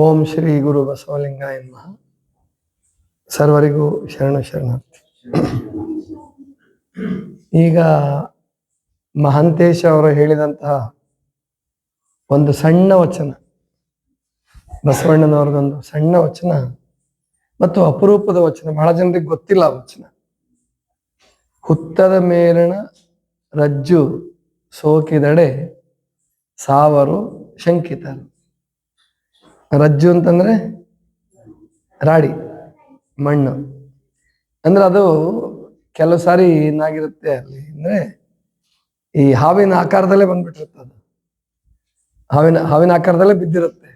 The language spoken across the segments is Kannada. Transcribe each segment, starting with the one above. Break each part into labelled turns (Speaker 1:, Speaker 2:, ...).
Speaker 1: ಓಂ ಶ್ರೀ ಗುರು ಬಸವಲಿಂಗಾಯ ನಮಃ. ಸರ್ವರಿಗೂ ಶರಣ ಶರಣಾರ್ಥಿ ಈಗ ಮಹಾಂತೇಶ ಅವರು ಹೇಳಿದಂತಹ ಒಂದು ಸಣ್ಣ ವಚನ, ಬಸವಣ್ಣನವ್ರದೊಂದು ಸಣ್ಣ ವಚನ ಮತ್ತು ಅಪರೂಪದ ವಚನ, ಬಹಳ ಜನರಿಗೆ ಗೊತ್ತಿಲ್ಲ ವಚನ. ಹುತ್ತದ ಮೇಲಣ ರಜ್ಜು ಸೋಕಿದಡೆ ಸಾವರು ಶಂಕಿತರು. ರಜ್ಜು ಅಂತಂದ್ರೆ ರಾಡಿ, ಮಣ್ಣು. ಅಂದ್ರೆ ಅದು ಕೆಲವು ಸಾರಿ ಏನಾಗಿರುತ್ತೆ ಅಲ್ಲಿ ಅಂದ್ರೆ ಈ ಹಾವಿನ ಆಕಾರದಲ್ಲೇ ಬಂದ್ಬಿಟ್ಟಿರುತ್ತೆ ಅದು. ಹಾವಿನ ಹಾವಿನ ಆಕಾರದಲ್ಲೇ ಬಿದ್ದಿರುತ್ತೆ.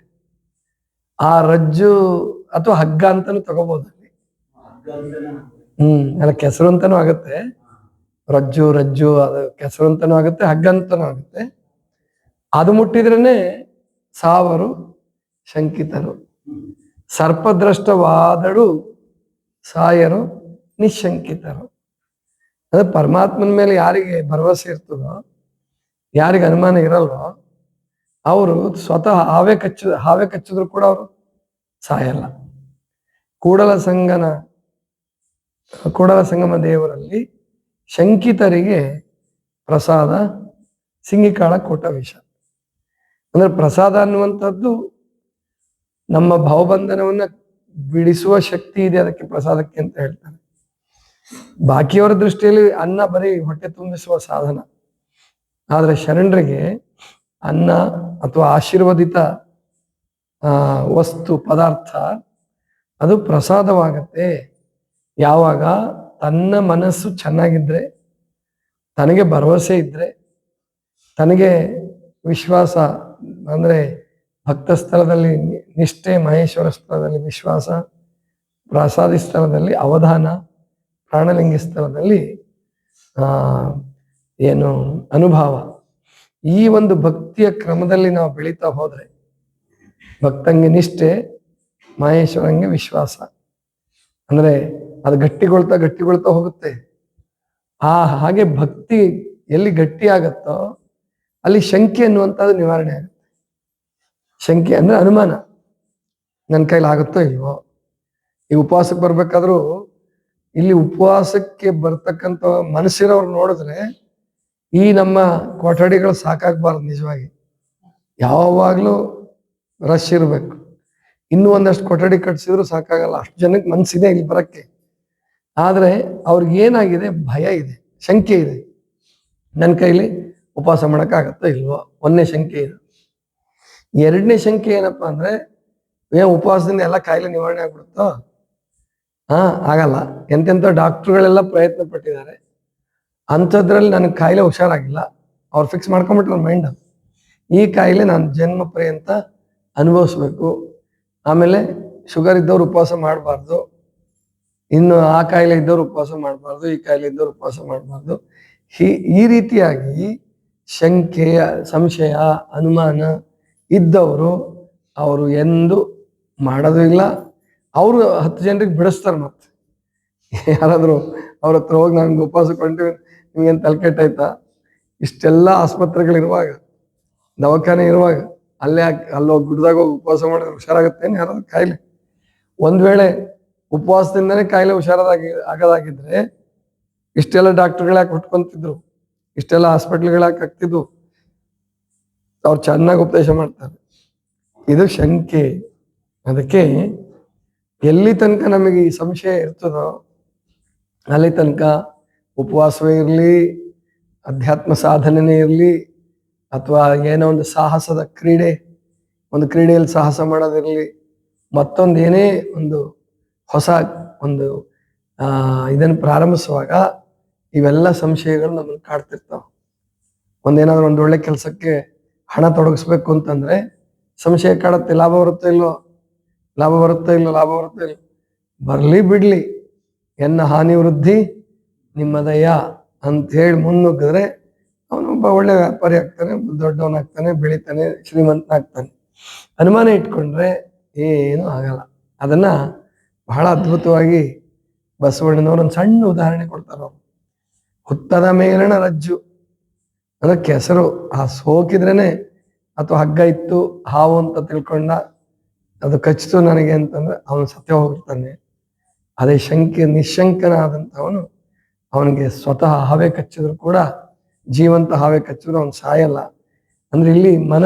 Speaker 1: ಆ ರಜ್ಜು ಅಥವಾ ಹಗ್ಗ ಅಂತಾನು ತಗೋಬಹುದು ಅಲ್ಲಿ. ಹ್ಮ್, ಅಲ್ಲ ಕೆಸರು ಅಂತಾನು ಆಗುತ್ತೆ. ರಜ್ಜು ರಜ್ಜು, ಅದು ಕೆಸರು ಅಂತಾನು ಆಗುತ್ತೆ, ಹಗ್ಗ ಅಂತಾನು ಆಗುತ್ತೆ. ಅದು ಮುಟ್ಟಿದ್ರೇನೆ ಸಾವರು ಶಂಕಿತರು ಸರ್ಪದ್ರಷ್ಟವಾದಳು ಸಾಯರು ನಿಶಂಕಿತರು ಅಂದ್ರೆ ಪರಮಾತ್ಮನ ಮೇಲೆ ಯಾರಿಗೆ ಭರವಸೆ ಇರ್ತದೋ, ಯಾರಿಗೆ ಅನುಮಾನ ಇರಲ್ವೋ, ಅವರು ಸ್ವತಃ ಹಾವೆ ಕಚ್ಚ, ಹಾವೆ ಕಚ್ಚಿದ್ರು ಕೂಡ ಅವರು ಸಾಯಲ್ಲ. ಕೂಡಲ ಸಂಗನ, ಕೂಡಲ ಸಂಗಮ ದೇವರಲ್ಲಿ ಶಂಕಿತರಿಗೆ ಪ್ರಸಾದ ಸಿಂಗಿಕಾಳ ಕೋಟ ವಿಷ. ಅಂದ್ರೆ ಪ್ರಸಾದ ಅನ್ನುವಂಥದ್ದು ನಮ್ಮ ಭಾವಬಂಧನವನ್ನ ಬಿಡಿಸುವ ಶಕ್ತಿ ಇದೆ ಅದಕ್ಕೆ ಪ್ರಸಾದಕ್ಕೆ ಅಂತ ಹೇಳ್ತಾರೆ. ಬಾಕಿಯವರ ದೃಷ್ಟಿಯಲ್ಲಿ ಅನ್ನ ಬರೀ ಹೊಟ್ಟೆ ತುಂಬಿಸುವ ಸಾಧನ. ಆದ್ರೆ ಶರಣರಿಗೆ ಅನ್ನ ಅಥವಾ ಆಶೀರ್ವದಿತ ವಸ್ತು, ಪದಾರ್ಥ, ಅದು ಪ್ರಸಾದವಾಗತ್ತೆ. ಯಾವಾಗ? ತನ್ನ ಮನಸ್ಸು ಚೆನ್ನಾಗಿದ್ರೆ, ತನಗೆ ಭರವಸೆ ಇದ್ರೆ, ತನಗೆ ವಿಶ್ವಾಸ ಅಂದ್ರೆ ಭಕ್ತ ಸ್ಥಳದಲ್ಲಿ ನಿಷ್ಠೆ, ಮಹೇಶ್ವರ ಸ್ಥಳದಲ್ಲಿ ವಿಶ್ವಾಸ, ಪ್ರಸಾದಿ ಸ್ಥಳದಲ್ಲಿ ಅವಧಾನ, ಪ್ರಾಣಲಿಂಗಿ ಸ್ಥಳದಲ್ಲಿ ಏನು ಅನುಭವ. ಈ ಒಂದು ಭಕ್ತಿಯ ಕ್ರಮದಲ್ಲಿ ನಾವು ಬೆಳೀತಾ ಹೋದ್ರೆ ಭಕ್ತಂಗೆ ನಿಷ್ಠೆ, ಮಹೇಶ್ವರಂಗೆ ವಿಶ್ವಾಸ. ಅಂದ್ರೆ ಅದು ಗಟ್ಟಿಗೊಳ್ತಾ ಗಟ್ಟಿಗೊಳ್ತಾ ಹೋಗುತ್ತೆ. ಆ ಹಾಗೆ ಭಕ್ತಿ ಎಲ್ಲಿ ಗಟ್ಟಿ ಆಗತ್ತೋ ಅಲ್ಲಿ ಶಂಕೆ ಅನ್ನುವಂಥದ್ದು ನಿವಾರಣೆ ಆಗುತ್ತೆ. ಶಂಕೆ ಅಂದ್ರೆ ಅನುಮಾನ. ನನ್ನ ಕೈಲಿ ಆಗುತ್ತೋ ಇಲ್ವೋ? ಈ ಉಪವಾಸಕ್ಕೆ ಬರ್ಬೇಕಾದ್ರೂ ಇಲ್ಲಿ ಉಪವಾಸಕ್ಕೆ ಬರ್ತಕ್ಕಂಥ ಮನಸ್ಸಿರೋರು ನೋಡಿದ್ರೆ ಈ ನಮ್ಮ ಕೊಠಡಿಗಳು ಸಾಕಾಗಬಾರ್ದು ನಿಜವಾಗಿ. ಯಾವಾಗಲೂ ರಶ್ ಇರಬೇಕು. ಇನ್ನೂ ಒಂದಷ್ಟು ಕೊಠಡಿ ಕಟ್ಸಿದ್ರು ಸಾಕಾಗಲ್ಲ. ಅಷ್ಟು ಜನಕ್ಕೆ ಮನಸ್ಸಿದೆ ಇಲ್ಲಿ ಬರಕ್ಕೆ. ಆದರೆ ಅವ್ರಿಗೆ ಏನಾಗಿದೆ? ಭಯ ಇದೆ. ಶಂಕೆ ಇದೆ. ನನ್ನ ಕೈಲಿ ಉಪವಾಸ ಮಾಡೋಕ್ಕಾಗತ್ತೋ ಇಲ್ವೋ? ಒಂದನೇ ಶಂಕೆ ಇದೆ. ಎರಡನೇ ಶಂಕೆ ಏನಪ್ಪಾ ಅಂದ್ರೆ, ಏ, ಉಪವಾಸದಿಂದ ಎಲ್ಲ ಕಾಯಿಲೆ ನಿವಾರಣೆ ಆಗ್ಬಿಡುತ್ತೋ? ಹಾ, ಆಗಲ್ಲ. ಎಂತೆಂಥ ಡಾಕ್ಟ್ರುಗಳೆಲ್ಲ ಪ್ರಯತ್ನ ಪಟ್ಟಿದ್ದಾರೆ ಅಂಥದ್ರಲ್ಲಿ ನನಗೆ ಕಾಯಿಲೆ ಹುಷಾರಾಗಿಲ್ಲ. ಅವ್ರು ಫಿಕ್ಸ್ ಮಾಡ್ಕೊಂಬಿಟ್ರು ಮೈಂಡ್ ಈ ಕಾಯಿಲೆ ನಾನು ಜನ್ಮ ಪರ್ಯಂತ ಅನುಭವಿಸ್ಬೇಕು. ಆಮೇಲೆ ಶುಗರ್ ಇದ್ದವ್ರು ಉಪವಾಸ ಮಾಡಬಾರ್ದು. ಇನ್ನು ಆ ಕಾಯಿಲೆ ಇದ್ದವ್ರು ಉಪವಾಸ ಮಾಡಬಾರ್ದು, ಈ ಕಾಯಿಲೆ ಇದ್ದವ್ರು ಉಪವಾಸ ಮಾಡಬಾರ್ದು. ಈ ರೀತಿಯಾಗಿ ಶಂಕೆ ಸಂಶಯ, ಅನುಮಾನ ಇದ್ದವರು ಅವರು ಎಂದು ಮಾಡೋದು ಇಲ್ಲ. ಅವರು ಹತ್ತು ಜನರಿಗೆ ಬಿಡಿಸ್ತಾರೆ ಮತ್ತೆ. ಯಾರಾದರೂ ಅವ್ರ ಹತ್ರ ಹೋಗಿ ನಾನು ಉಪವಾಸ ಕೊಂಡಿವಿ ನಿಮ್ಗೇನು ತಲೆಕೆಟ್ಟಾಯ್ತಾ ಇಷ್ಟೆಲ್ಲ ಆಸ್ಪತ್ರೆಗಳಿರುವಾಗ ದವಾಖಾನೆ ಇರುವಾಗ ಅಲ್ಲೇ ಅಲ್ಲೋಗಿ ಗುಡ್ದಾಗ ಹೋಗಿ ಉಪವಾಸ ಮಾಡಿದ್ರೆ ಹುಷಾರಾಗುತ್ತೆ ಯಾರಾದ್ರೂ ಕಾಯಿಲೆ? ಒಂದು ವೇಳೆ ಉಪವಾಸದಿಂದನೇ ಕಾಯಿಲೆ ಹುಷಾರಾಗಿ ಆಗೋದಾಗಿದ್ರೆ ಇಷ್ಟೆಲ್ಲ ಡಾಕ್ಟರ್ಗಳು ಯಾಕೆ ಹುಟ್ಕೊಂತಿದ್ರು ಇಷ್ಟೆಲ್ಲ ಹಾಸ್ಪಿಟ್ಲ್ಗಳು ಯಾಕೆ ಆಗ್ತಿದ್ವು ಅವ್ರು ಚೆನ್ನಾಗಿ ಉಪದೇಶ ಮಾಡ್ತಾರೆ. ಇದು ಶಂಕೆ. ಅದಕ್ಕೆ ಎಲ್ಲಿ ತನಕ ನಮಗೆ ಈ ಸಂಶಯ ಇರ್ತದೋ ಅಲ್ಲಿ ತನಕ ಉಪವಾಸವೇ ಇರಲಿ, ಅಧ್ಯಾತ್ಮ ಸಾಧನೆನೇ ಇರಲಿ, ಅಥವಾ ಏನೋ ಒಂದು ಸಾಹಸದ ಕ್ರೀಡೆ, ಒಂದು ಕ್ರೀಡೆಯಲ್ಲಿ ಸಾಹಸ ಮಾಡೋದಿರಲಿ, ಮತ್ತೊಂದು ಏನೇ ಒಂದು ಹೊಸ ಒಂದು ಇದನ್ನು ಪ್ರಾರಂಭಿಸುವಾಗ ಇವೆಲ್ಲ ಸಂಶಯಗಳು ನಮ್ಮನ್ನು ಕಾಡ್ತಿರ್ತಾವೆ. ಒಂದೇನಾದ್ರೂ ಒಂದು ಒಳ್ಳೆ ಕೆಲಸಕ್ಕೆ ಹಣ ತೊಡಗಿಸ್ಬೇಕು ಅಂತಂದ್ರೆ ಸಂಶಯ ಕಾಡುತ್ತೆ, ಲಾಭ ಬರುತ್ತೋ ಇಲ್ಲೋ ಲಾಭ ಬರುತ್ತೋ ಇಲ್ಲೋ ಲಾಭ ಬರುತ್ತೋ ಇಲ್ಲೋ ಬರಲಿ ಬಿಡ್ಲಿ, ಎನ್ನ ಹಾನಿ ವೃದ್ಧಿ, ನಿಮ್ಮ ದಯ ಅಂತ ಹೇಳಿ ಮುನ್ನುಗ್ಗಿದ್ರೆ ಅವನೊಬ್ಬ ಒಳ್ಳೆ ವ್ಯಾಪಾರಿ ಆಗ್ತಾನೆ ದೊಡ್ಡವನಾಗ್ತಾನೆ ಬೆಳಿತಾನೆ, ಶ್ರೀಮಂತನಾಗ್ತಾನೆ. ಅನುಮಾನ ಇಟ್ಕೊಂಡ್ರೆ ಏನು ಆಗಲ್ಲ. ಅದನ್ನ ಬಹಳ ಅದ್ಭುತವಾಗಿ ಬಸವಣ್ಣನವ್ರು ಒಂದು ಸಣ್ಣ ಉದಾಹರಣೆ ಕೊಡ್ತಾರೆ ಅವರು. ಹುತ್ತದ ಮೇಲಣ ರಜ್ಜು. ಅಂದ್ರೆ ಹೆಸರು ಆ ಸೋಕಿದ್ರೇನೆ ಅಥವಾ ಹಗ್ಗ ಇತ್ತು, ಹಾವು ಅಂತ ತಿಳ್ಕೊಂಡ ಅದು ಕಚ್ಚಿತು ನನಗೆ ಅಂತಂದ್ರೆ ಅವನು ಸತ್ಯ ಹೋಗಿರ್ತಾನೆ ಅದೇ ಶಂಕೆ, ನಿಶಂಕನಾದಂಥವನು ಅವನಿಗೆ ಸ್ವತಃ ಹಾವೇ ಕಚ್ಚಿದ್ರು ಕೂಡ, ಜೀವಂತ ಹಾವೇ ಕಚ್ಚಿದ್ರು ಅವನು ಸಾಯಲ್ಲ. ಅಂದ್ರೆ ಇಲ್ಲಿ ಮನ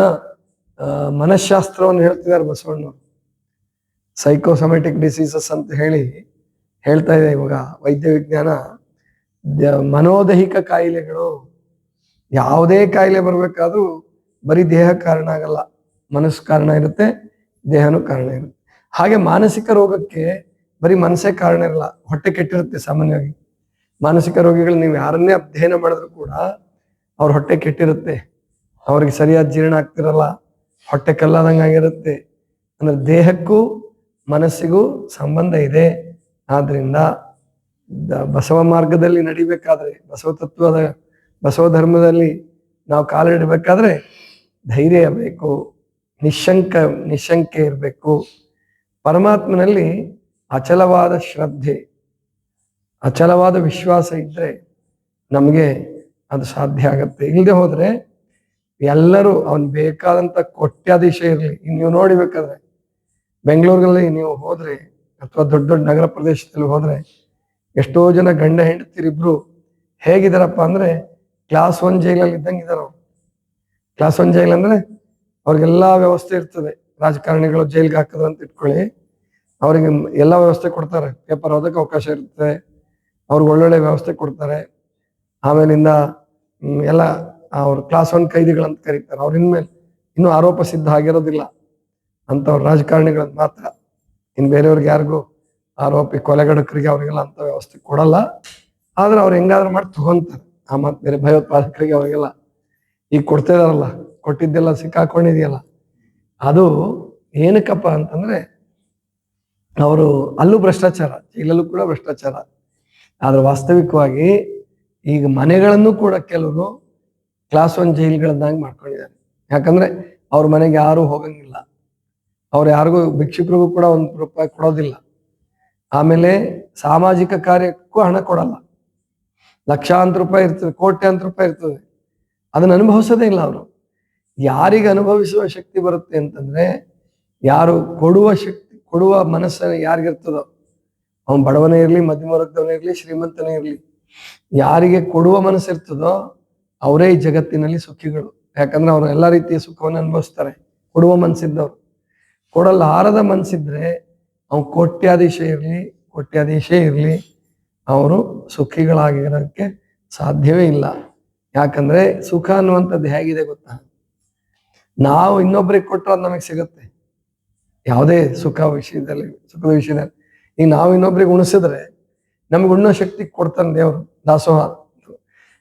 Speaker 1: ಮನಃಶಾಸ್ತ್ರವನ್ನು ಹೇಳ್ತಿದ್ದಾರೆ ಬಸವಣ್ಣ ಸೈಕೋಸೊಮೆಟಿಕ್ ಡಿಸೀಸಸ್ ಅಂತ ಹೇಳಿ ಹೇಳ್ತಾ ಇದೆ ಇವಾಗ ವೈದ್ಯ ವಿಜ್ಞಾನ ಮನೋದೈಹಿಕ ಕಾಯಿಲೆಗಳು ಯಾವುದೇ ಕಾಯಿಲೆ ಬರಬೇಕಾದ್ರೂ ಬರೀ ದೇಹ ಕಾರಣ ಆಗಲ್ಲ, ಮನಸ್ಸು ಕಾರಣ ಇರುತ್ತೆ, ದೇಹನೂ ಕಾರಣ ಇರುತ್ತೆ. ಹಾಗೆ ಮಾನಸಿಕ ರೋಗಕ್ಕೆ ಬರೀ ಮನಸ್ಸೇ ಕಾರಣ ಇರಲ್ಲ, ಹೊಟ್ಟೆ ಕೆಟ್ಟಿರುತ್ತೆ ಸಾಮಾನ್ಯವಾಗಿ. ಮಾನಸಿಕ ರೋಗಿಗಳು ನೀವು ಯಾರನ್ನೇ ಅಧ್ಯಯನ ಮಾಡಿದ್ರು ಕೂಡ ಅವ್ರ ಹೊಟ್ಟೆ ಕೆಟ್ಟಿರುತ್ತೆ, ಅವ್ರಿಗೆ ಸರಿಯಾದ ಜೀರ್ಣ ಆಗ್ತಿರಲ್ಲ, ಹೊಟ್ಟೆ ಕಲ್ಲಾದಂಗೆ ಆಗಿರುತ್ತೆ. ಅಂದ್ರೆ ದೇಹಕ್ಕೂ ಮನಸ್ಸಿಗೂ ಸಂಬಂಧ ಇದೆ. ಆದ್ರಿಂದ ಬಸವ ಮಾರ್ಗದಲ್ಲಿ ನಡಿಬೇಕಾದ್ರೆ ಬಸವ ತತ್ವದ ಬಸವ ಧರ್ಮದಲ್ಲಿ ನಾವು ಕಾಲಿಡಬೇಕಾದ್ರೆ ಧೈರ್ಯ ಇರಬೇಕು ನಿಶಂಕ, ನಿಶಂಕೆ ಇರಬೇಕು. ಪರಮಾತ್ಮನಲ್ಲಿ ಅಚಲವಾದ ಶ್ರದ್ಧೆ, ಅಚಲವಾದ ವಿಶ್ವಾಸ ಇದ್ರೆ ನಮಗೆ ಅದು ಸಾಧ್ಯ ಆಗತ್ತೆ. ಇಲ್ಲದೆ ಹೋದರೆ ಎಲ್ಲರೂ ಅವನು ಬೇಕಾದಂಥ ಕೊಟ್ಯಾಧೀಶ ಇರಲಿ. ನೀವು ನೋಡಿಬೇಕಾದ್ರೆ ಬೆಂಗಳೂರಲ್ಲಿ ನೀವು ಹೋದ್ರೆ ಅಥವಾ ದೊಡ್ಡ ದೊಡ್ಡ ನಗರ ಪ್ರದೇಶದಲ್ಲಿ ಹೋದ್ರೆ ಎಷ್ಟೋ ಜನ ಗಂಡ ಹೆಂಡತಿರಿಬ್ರು ಹೇಗಿದ್ದಾರಪ್ಪ ಅಂದ್ರೆ ಕ್ಲಾಸ್ ಒನ್ ಜೈಲಲ್ಲಿ ಇದ್ದಂಗೆ ಇದ್ದಾರೆ ಅವರು. ಕ್ಲಾಸ್ ಒನ್ ಜೈಲ್ ಅಂದ್ರೆ ಅವ್ರಿಗೆಲ್ಲ ವ್ಯವಸ್ಥೆ ಇರ್ತದೆ. ರಾಜಕಾರಣಿಗಳು ಜೈಲ್ಗೆ ಹಾಕಿದ್ರು ಅಂತ ಇಟ್ಕೊಳ್ಳಿ. ಅವ್ರಿಗೆ ಎಲ್ಲ ವ್ಯವಸ್ಥೆ ಕೊಡ್ತಾರೆ. ಪೇಪರ್ ಓದಕ್ಕೆ ಅವಕಾಶ ಇರುತ್ತೆ. ಅವ್ರಿಗೆ ಒಳ್ಳೊಳ್ಳೆ ವ್ಯವಸ್ಥೆ ಕೊಡ್ತಾರೆ. ಆಮೇಲಿಂದ ಎಲ್ಲ ಅವ್ರ ಕ್ಲಾಸ್ ಒನ್ ಕೈದಿಗಳಂತ ಕರೀತಾರೆ. ಅವ್ರ ಇನ್ಮೇಲೆ ಇನ್ನೂ ಆರೋಪ ಸಿದ್ಧ ಆಗಿರೋದಿಲ್ಲ. ಅಂಥವ್ರು ರಾಜಕಾರಣಿಗಳಂತ ಮಾತ್ರ. ಇನ್ನು ಬೇರೆಯವ್ರಿಗೆ ಯಾರಿಗೂ ಆರೋಪಿ ಕೊಲೆಗಡಕರಿಗೆ ಅವರಿಗೆಲ್ಲ ಅಂತ ವ್ಯವಸ್ಥೆ ಕೊಡಲ್ಲ. ಆದ್ರೆ ಅವ್ರು ಹೆಂಗಾದ್ರೂ ಮಾಡಿ ತಗೊಂತಾರೆ. ಆ ಮಾತು ಬೇರೆ ಭಯೋತ್ಪಾದಕರಿಗೆ ಅವಾಗೆಲ್ಲ ಈಗ ಕೊಡ್ತಾ ಇದಾರಲ್ಲ ಕೊಟ್ಟಿದ್ದೆಲ್ಲ ಸಿಕ್ಕಾಕೊಂಡಿದೆಯಲ್ಲ. ಅದು ಏನಕ್ಕಪ್ಪ ಅಂತಂದ್ರೆ ಅವರು ಅಲ್ಲೂ ಭ್ರಷ್ಟಾಚಾರ, ಜೈಲಲ್ಲೂ ಕೂಡ ಭ್ರಷ್ಟಾಚಾರ. ಆದ್ರೆ ವಾಸ್ತವಿಕವಾಗಿ ಈಗ ಮನೆಗಳನ್ನು ಕೂಡ ಕೆಲವರು ಕ್ಲಾಸ್ ಒನ್ ಜೈಲ್ಗಳನ್ನಾಗಿ ಮಾಡ್ಕೊಂಡಿದ್ದಾರೆ. ಯಾಕಂದ್ರೆ ಅವ್ರ ಮನೆಗೆ ಯಾರು ಹೋಗಂಗಿಲ್ಲ. ಅವ್ರು ಯಾರಿಗೂ, ಭಿಕ್ಷುಕರಿಗೂ ಕೂಡ ಒಂದು ರೂಪಾಯಿ ಕೊಡೋದಿಲ್ಲ. ಆಮೇಲೆ ಸಾಮಾಜಿಕ ಕಾರ್ಯಕ್ಕೂ ಹಣ ಕೊಡಲ್ಲ. ಲಕ್ಷಾಂತರ ರೂಪಾಯಿ ಇರ್ತದೆ, ಕೋಟ್ಯಾಂತರ ರೂಪಾಯಿ ಇರ್ತದೆ. ಅದನ್ನ ಅನುಭವಿಸೋದೇ ಇಲ್ಲ ಅವರು. ಯಾರಿಗೆ ಅನುಭವಿಸುವ ಶಕ್ತಿ ಬರುತ್ತೆ ಅಂತಂದ್ರೆ, ಯಾರು ಕೊಡುವ ಶಕ್ತಿ, ಕೊಡುವ ಮನಸ್ಸು ಯಾರಿಗಿರ್ತದೋ, ಅವನ್ ಬಡವನೇ ಇರಲಿ ಮಧ್ಯಮ ವರ್ಗದವನೇ ಇರಲಿ, ಶ್ರೀಮಂತನೇ ಇರಲಿ, ಯಾರಿಗೆ ಕೊಡುವ ಮನಸ್ಸು ಇರ್ತದೋ ಅವರೇ ಈ ಜಗತ್ತಿನಲ್ಲಿ ಸುಖಿಗಳು. ಯಾಕಂದ್ರೆ ಅವರು ಎಲ್ಲಾ ರೀತಿಯ ಸುಖವನ್ನು ಅನುಭವಿಸ್ತಾರೆ. ಕೊಡುವ ಮನಸ್ಸಿದ್ದವ್ರು. ಕೊಡಲಾರದ ಮನಸ್ಸಿದ್ರೆ, ಅವ್ನು ಕೋಟ್ಯಾಧೀಶ ಇರಲಿ, ಕೋಟ್ಯಾಧೀಶೇ ಇರ್ಲಿ ಅವರು ಸುಖಿಗಳಾಗಿರೋಕ್ಕೆ ಸಾಧ್ಯವೇ ಇಲ್ಲ. ಯಾಕಂದ್ರೆ ಸುಖ ಅನ್ನುವಂಥದ್ದು ಹೇಗಿದೆ ಗೊತ್ತಾ? ನಾವು ಇನ್ನೊಬ್ರಿಗೆ ಕೊಟ್ಟರೆ ಅದು ನಮಗೆ ಸಿಗುತ್ತೆ. ಯಾವುದೇ ಸುಖ ವಿಷಯದಲ್ಲಿ, ಸುಖದ ವಿಷಯದಲ್ಲಿ. ಈಗ ನಾವು ಇನ್ನೊಬ್ರಿಗೆ ಉಣಿಸಿದ್ರೆ ನಮ್ಗೆ ಉಣ್ಣೋ ಶಕ್ತಿ ಕೊಡ್ತಾನೆ ದೇವರು, ದಾಸೋಹ.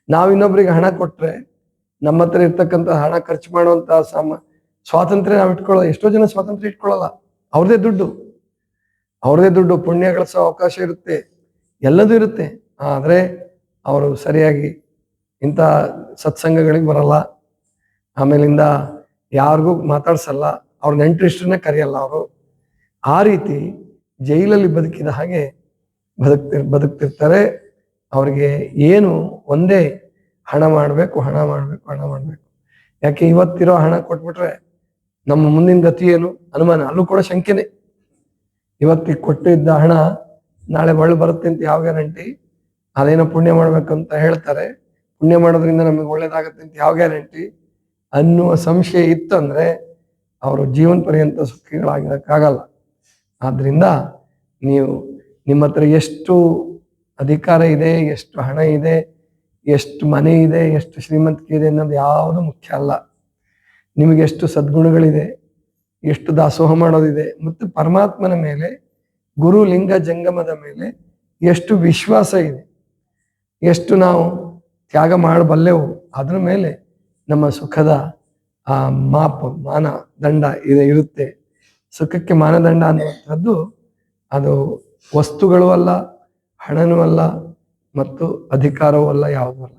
Speaker 1: ನಾವು ಇನ್ನೊಬ್ರಿಗೆ ಹಣ ಕೊಟ್ರೆ ನಮ್ಮ ಹತ್ರ ಇರ್ತಕ್ಕಂಥ ಹಣ ಖರ್ಚು ಮಾಡುವಂತ ಸಾಮ, ಸ್ವಾತಂತ್ರ್ಯ ನಾವು ಇಟ್ಕೊಳ್ಳೋ, ಎಷ್ಟೋ ಜನ ಸ್ವಾತಂತ್ರ್ಯ ಇಟ್ಕೊಳ್ಳಲ್ಲ. ಅವ್ರದೇ ದುಡ್ಡು. ಅವ್ರದೇ ದುಡ್ಡು ಪುಣ್ಯ ಗಳಿಸೋ ಅವಕಾಶ ಇರುತ್ತೆ. ಎಲ್ಲದೂ ಇರುತ್ತೆ. ಆದರೆ ಅವರು ಸರಿಯಾಗಿ ಇಂಥ ಸತ್ಸಂಗಗಳಿಗೆ ಬರಲ್ಲ. ಆಮೇಲಿಂದ ಯಾರಿಗೂ ಮಾತಾಡ್ಸಲ್ಲ. ಅವ್ರ ನೆಂಟರಿಷ್ಟನ್ನೇ ಕರೆಯಲ್ಲ ಅವರು. ಆ ರೀತಿ ಜೈಲಲ್ಲಿ ಬದುಕಿದ ಹಾಗೆ ಬದುಕ್ತಿ ಬದುಕ್ತಿರ್ತಾರೆ. ಅವ್ರಿಗೆ ಏನು ಒಂದೇ ಹಣ ಮಾಡಬೇಕು ಹಣ ಮಾಡಬೇಕು ಹಣ ಮಾಡಬೇಕು. ಯಾಕೆ ಇವತ್ತಿರೋ ಹಣ ಕೊಟ್ಬಿಟ್ರೆ ನಮ್ಮ ಮುಂದಿನ ಗತಿ ಏನು? ಅನುಮಾನ. ಅಲ್ಲೂ ಕೂಡ ಶಂಕೆನೆ. ಇವತ್ತಿಗೆ ಕೊಟ್ಟಿದ್ದ ಹಣ ನಾಳೆ ಒಳ್ಳೆ ಬರುತ್ತೆ ಅಂತ ಯಾವ ಗ್ಯಾರಂಟಿ? ಅದೇನೋ ಪುಣ್ಯ ಮಾಡ್ಬೇಕಂತ ಹೇಳ್ತಾರೆ. ಪುಣ್ಯ ಮಾಡೋದ್ರಿಂದ ನಮಗೆ ಒಳ್ಳೇದಾಗತ್ತೆ ಅಂತ ಯಾವ ಗ್ಯಾರಂಟಿ? ಅನ್ನುವ ಸಂಶಯ ಇತ್ತಂದ್ರೆ ಅವರು ಜೀವನ ಪರ್ಯಂತ ಸುಖಿಗಳಾಗಿರಕ್ಕಾಗಲ್ಲ. ಆದ್ರಿಂದ ನೀವು ನಿಮ್ಮ ಹತ್ರ ಎಷ್ಟು ಅಧಿಕಾರ ಇದೆ, ಎಷ್ಟು ಹಣ ಇದೆ, ಎಷ್ಟು ಮನೆ ಇದೆ, ಎಷ್ಟು ಶ್ರೀಮಂತಿಕೆ ಇದೆ ಅನ್ನೋದು ಯಾವುದು ಮುಖ್ಯ ಅಲ್ಲ. ನಿಮಗೆ ಎಷ್ಟು ಸದ್ಗುಣಗಳಿದೆ, ಎಷ್ಟು ದಾಸೋಹ ಮಾಡೋದಿದೆ, ಮತ್ತು ಪರಮಾತ್ಮನ ಮೇಲೆ ಗುರು ಲಿಂಗ ಜಂಗಮದ ಮೇಲೆ ಎಷ್ಟು ವಿಶ್ವಾಸ ಇದೆ, ಎಷ್ಟು ನಾವು ತ್ಯಾಗ ಮಾಡಬಲ್ಲೆವು, ಅದ್ರ ಮೇಲೆ ನಮ್ಮ ಸುಖದ, ಆ, ಮಾಪ, ಮಾನ, ದಂಡ ಇದೆ, ಇರುತ್ತೆ. ಸುಖಕ್ಕೆ ಮಾನದಂಡ ಅನ್ನುವಂಥದ್ದು ಅದು ವಸ್ತುಗಳು ಅಲ್ಲ, ಹಣನೂ ಅಲ್ಲ, ಮತ್ತು ಅಧಿಕಾರವೂ ಅಲ್ಲ, ಯಾವುದೂ ಅಲ್ಲ.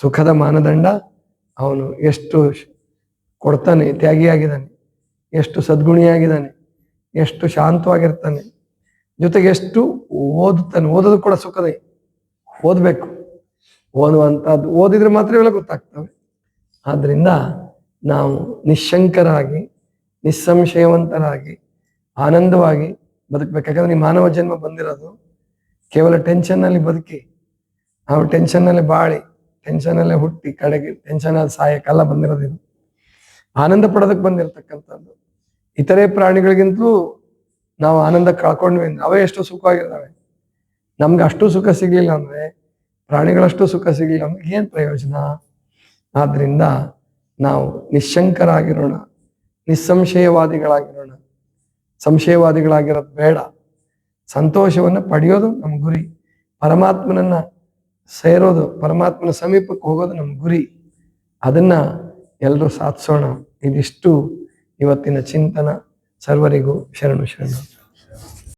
Speaker 1: ಸುಖದ ಮಾನದಂಡ ಅವನು ಎಷ್ಟು ಕೊಡ್ತಾನೆ, ತ್ಯಾಗಿಯಾಗಿದ್ದಾನೆ, ಎಷ್ಟು ಸದ್ಗುಣಿಯಾಗಿದ್ದಾನೆ, ಎಷ್ಟು ಶಾಂತವಾಗಿರ್ತಾನೆ ಜೊತೆಗೆ ಎಷ್ಟು ಓದುತ್ತಾನೆ ಓದೋದು ಕೂಡ ಸುಖದೇ ಓದಬೇಕು. ಓದುವಂಥದ್ದು, ಓದಿದ್ರೆ ಮಾತ್ರ ಇವೆಲ್ಲ ಗೊತ್ತಾಗ್ತವೆ. ಆದ್ದರಿಂದ ನಾವು ನಿಶಂಕರಾಗಿ ನಿಸ್ಸಂಶಯವಂತರಾಗಿ, ಆನಂದವಾಗಿ ಬದುಕಬೇಕು. ಯಾಕಂದ್ರೆ ಈ ಮಾನವ ಜನ್ಮ ಬಂದಿರೋದು, ಕೇವಲ ಟೆನ್ಷನ್ನಲ್ಲಿ ಬದುಕಿ, ನಾವು ಟೆನ್ಷನ್ನಲ್ಲೇ ಬಾಳಿ, ಟೆನ್ಷನ್ನಲ್ಲೇ ಹುಟ್ಟಿ, ಕಡೆಗೆ ಟೆನ್ಷನ್ ಆದ ಸಾಯಕ್ಕೆಲ್ಲ ಬಂದಿರೋದಿಲ್ಲ ಆನಂದ ಪಡೋದಕ್ಕೆ ಬಂದಿರತಕ್ಕಂಥದ್ದು. ಇತರೆ ಪ್ರಾಣಿಗಳಿಗಿಂತಲೂ ನಾವು ಆನಂದ ಕಳ್ಕೊಂಡ್ವಿ ಅವೇ ಎಷ್ಟು ಸುಖವಾಗಿದ್ದಾವೆ. ನಮ್ಗೆ ಅಷ್ಟು ಸುಖ ಸಿಗ್ಲಿಲ್ಲ ಅಂದ್ರೆ ಪ್ರಾಣಿಗಳಷ್ಟು ಸುಖ ಸಿಗ್ಲಿಲ್ಲ ಅಂದ್ರೆ ಏನು ಪ್ರಯೋಜನ? ಆದ್ರಿಂದ ನಾವು ನಿಶಂಕರಾಗಿರೋಣ ನಿಸ್ಸಂಶಯವಾದಿಗಳಾಗಿರೋಣ. ಸಂಶಯವಾದಿಗಳಾಗಿರೋದು ಬೇಡ. ಸಂತೋಷವನ್ನು ಪಡೆಯೋದು ನಮ್ಮ ಗುರಿ. ಪರಮಾತ್ಮನನ್ನ ಸೇರೋದು, ಪರಮಾತ್ಮನ ಸಮೀಪಕ್ಕೆ ಹೋಗೋದು ನಮ್ಮ ಗುರಿ. ಅದನ್ನ ಎಲ್ಲರೂ ಸಾಧಿಸೋಣ. ಇದಿಷ್ಟು ಇವತ್ತಿನ ಚಿಂತನ. ಸರ್ವರಿಗೂ ಶರಣು ಶರಣ